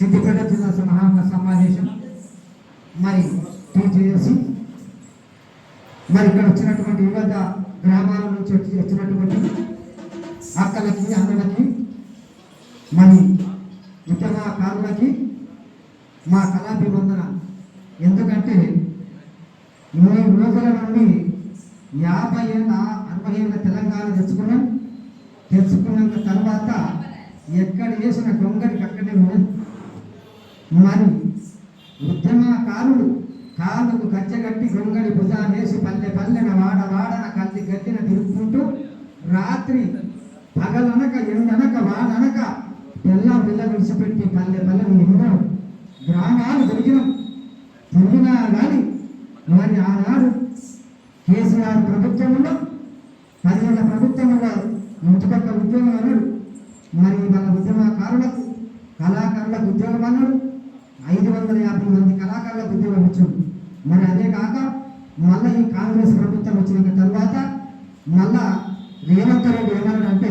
సిద్దిపేట జిల్లా సమాన సమావేశం మరి టీజేసి మరి ఇక్కడ వచ్చినటువంటి వివిధ గ్రామాల నుంచి వచ్చి వచ్చినటువంటి అక్కలకి అన్నలకి మరి ఉద్యమకారులకి మా కళాభివందన. ఎందుకంటే ఇన్ని రోజుల నుండి యాభై ఏళ్ళ అరవై ఏళ్ళ తెలంగాణ తెచ్చుకున్నాం. తెచ్చుకున్నంత తర్వాత ఎక్కడ చేసిన గొంగడికి అక్కడే ఉన్నది మరి ఉద్యమకారుడు కాలుకు కచ్చగట్టి గొంగడి భుజానేసి పల్లె పల్లెన వాడ వాడన కల్లి గట్టిన తిరుగుకుంటూ రాత్రి పగలనక ఎండనక వాడనక పిల్ల పిల్ల విడిచిపెట్టి పల్లె పల్లె ఎన్నో గ్రామాలు దొరికినాం. తిరిగినా కానీ మరి ఆనాడు కేసీఆర్ ప్రభుత్వంలో పదిహేళ్ళ ప్రభుత్వంలో ఇంటిపక్క ఉద్యోగం అన్నాడు. మరి వాళ్ళ ఉద్యమకారులకు కళాకారులకు ఉద్యోగం అన్నాడు. ఐదు వందల యాభై మంది కళాకారులకు ఉద్యోగం ఇచ్చాడు మరి అదే కాక మళ్ళీ ఈ కాంగ్రెస్ ప్రభుత్వం వచ్చిన తర్వాత మళ్ళా రేవంత్ రెడ్డి ఏమన్నాడంటే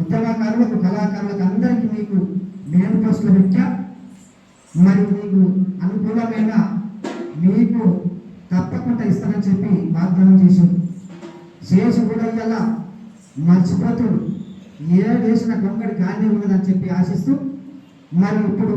ఉద్యమకారులకు కళాకారులకు అందరికీ మీకు నేను పోస్టులు పెట్టా. మరి మీకు అనుకూలమైన మీకు తప్పకుండా ఇస్తానని చెప్పి వాగ్దానం చేసింది చేసి కూడా ఇలా మర్చిపోతుడు. ఏ వేసిన గొంగడి గాలి ఉన్నదని చెప్పి ఆశిస్తూ మరి ఇప్పుడు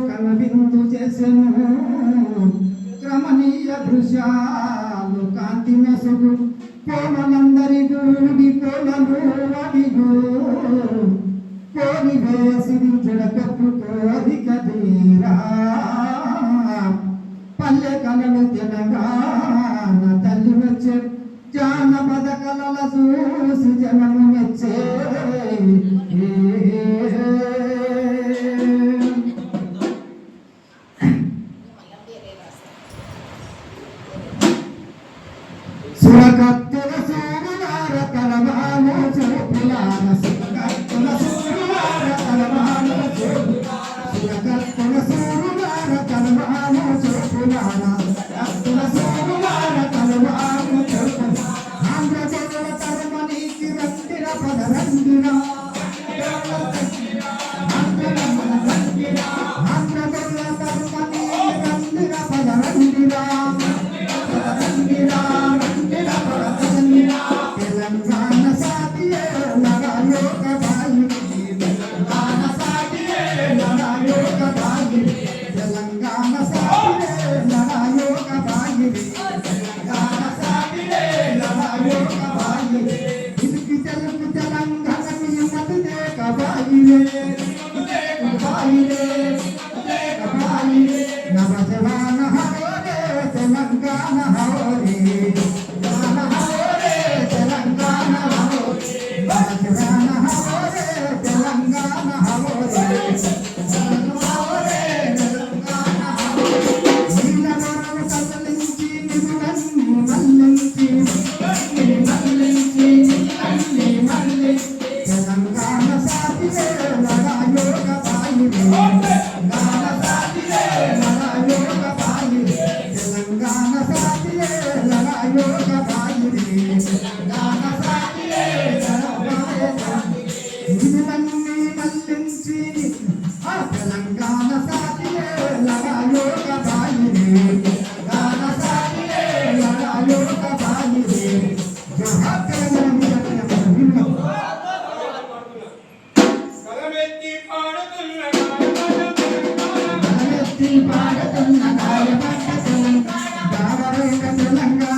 కలవిందు చేసెను. క్రమణీయ దృశ్యా గాయపడకు గాయపడకు భావరేఖ తెలంగాణ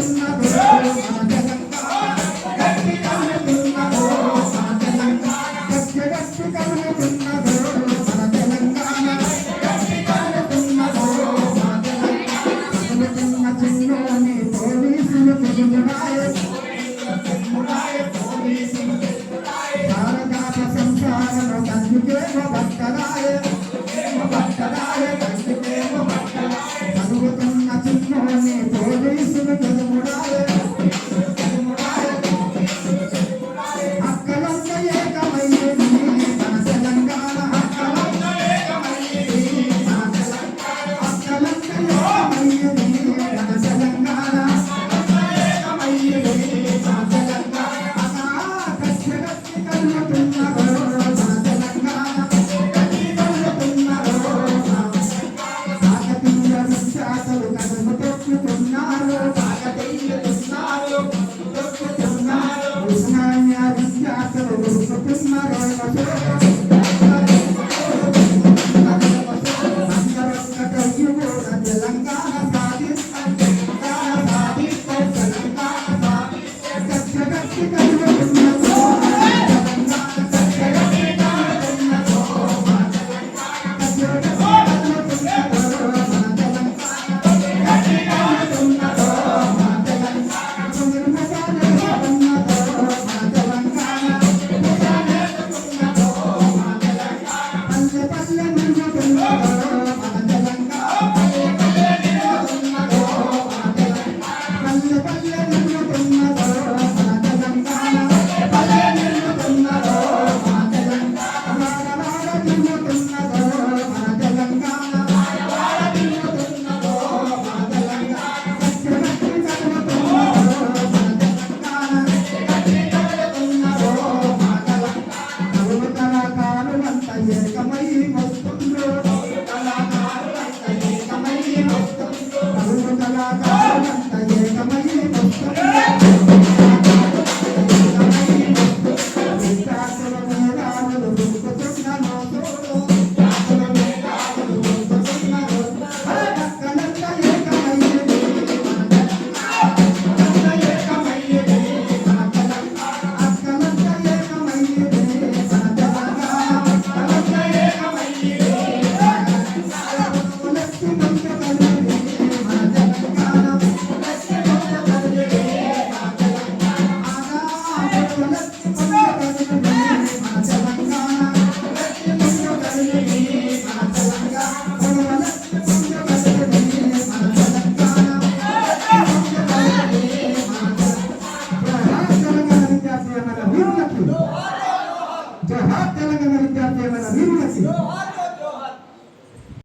Christmas. graça no